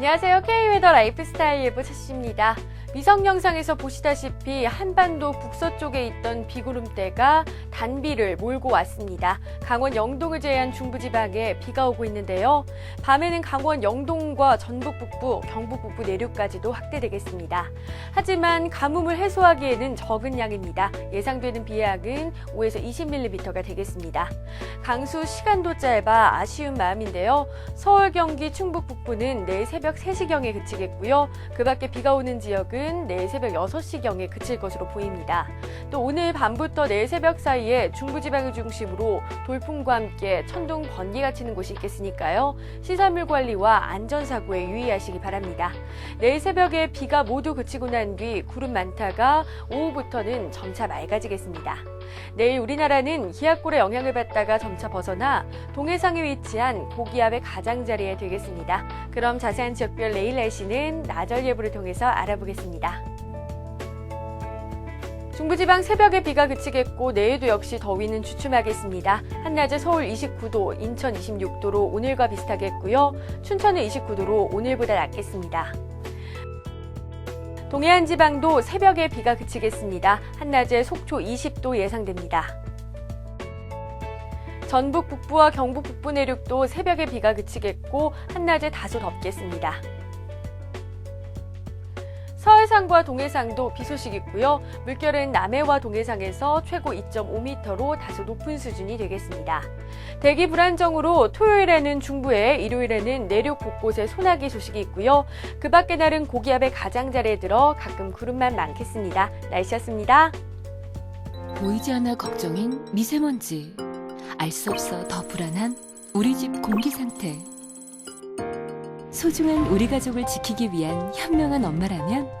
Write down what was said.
안녕하세요. K웨더 라이프스타일 예보 차시입니다. 위성 영상에서 보시다시피 한반도 북서쪽에 있던 비구름대가 단비를 몰고 왔습니다. 강원 영동을 제외한 중부지방에 비가 오고 있는데요. 밤에는 강원 영동과 전북 북부, 경북 북부 내륙까지도 확대되겠습니다. 하지만 가뭄을 해소하기에는 적은 양입니다. 예상되는 비양은 5에서 20mm가 되겠습니다. 강수 시간도 짧아 아쉬운 마음인데요. 서울, 경기, 충북 북부는 내일 새벽 3시경에 그치겠고요. 그 밖에 비가 오는 지역은 내일 새벽 6시경에 그칠 것으로 보입니다. 또 오늘 밤부터 내일 새벽 사이에 중부지방을 중심으로 돌풍과 함께 천둥 번개가 치는 곳이 있겠으니까요. 시설물 관리와 안전사고에 유의하시기 바랍니다. 내일 새벽에 비가 모두 그치고 난 뒤 구름 많다가 오후부터는 점차 맑아지겠습니다. 내일 우리나라는 기압골의 영향을 받다가 점차 벗어나 동해상에 위치한 고기압의 가장자리에 되겠습니다. 그럼 자세한 지역별 내일 날씨는 나절 예보를 통해서 알아보겠습니다. 중부지방 새벽에 비가 그치겠고 내일도 역시 더위는 주춤하겠습니다. 한낮에 서울 29도, 인천 26도로 오늘과 비슷하겠고요. 춘천은 29도로 오늘보다 낮겠습니다. 동해안 지방도 새벽에 비가 그치겠습니다. 한낮에 속초 20도 예상됩니다. 전북 북부와 경북 북부 내륙도 새벽에 비가 그치겠고 한낮에 다소 덥겠습니다. 서해상과 동해상도 비 소식 있고요. 물결은 남해와 동해상에서 최고 2.5m로 다소 높은 수준이 되겠습니다. 대기 불안정으로 토요일에는 중부에 일요일에는 내륙 곳곳에 소나기 소식이 있고요. 그 밖의 날은 고기압의 가장자리에 들어 가끔 구름만 많겠습니다. 날씨였습니다. 보이지 않아 걱정인 미세먼지. 알 수 없어 더 불안한 우리 집 공기 상태. 소중한 우리 가족을 지키기 위한 현명한 엄마라면